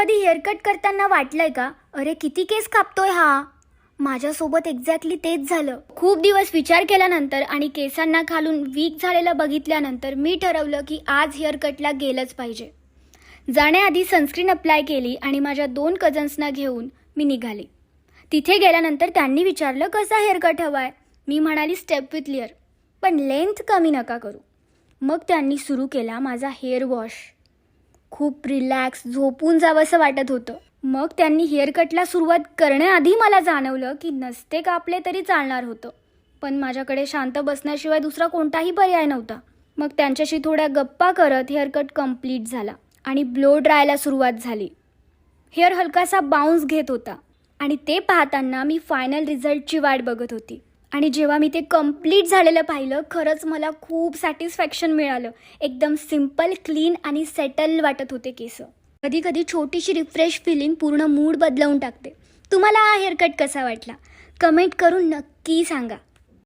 कधी हेअरकट करताना वाटलंय का? अरे किती केस कापतोय हा? माझ्यासोबत एक्झॅक्टली तेच झालं. खूप दिवस विचार केल्यानंतर आणि केसांना खालून वीक झालेलं बघितल्यानंतर मी ठरवलं की आज हेअरकटला गेलंच पाहिजे. जाण्याआधी सनस्क्रीन अप्लाय केली आणि माझ्या दोन कझन्सना घेऊन मी निघाले. तिथे गेल्यानंतर त्यांनी विचारलं कसा हेअरकट हवा आहे मी म्हणाली स्टेप विथ लेअर पण लेंथ कमी नका करू. मग त्यांनी सुरू केला माझा हेअर वॉश खूप रिलॅक्स झोपून जावंसं वाटत होतं. मग त्यांनी हेअरकटला सुरुवात करण्याआधी मला जाणवलं की नसते कापले तरी चालणार होतं. पण माझ्याकडे शांत बसण्याशिवाय दुसरा कोणताही पर्याय नव्हता. मग त्यांच्याशी थोड्या गप्पा करत हेअरकट कंप्लीट झाला आणि ब्लो ड्रायला सुरुवात झाली. हेअर हलकासा बाउन्स घेत होता आणि ते पाहताना मी फायनल रिझल्टची वाट बघत होती. आणि जेव्हा मी ते कंप्लीट झालेलं पाहिलं खरंच मला खूप सॅटिस्फॅक्शन मिळालं. एकदम सिंपल क्लीन आणि सेटल वाटत होते केस. कधी कधी छोटीशी रिफ्रेश फिलिंग पूर्ण मूड बदलवून टाकते. तुम्हाला हा हेअरकट कसा वाटला? कमेंट करून नक्की सांगा.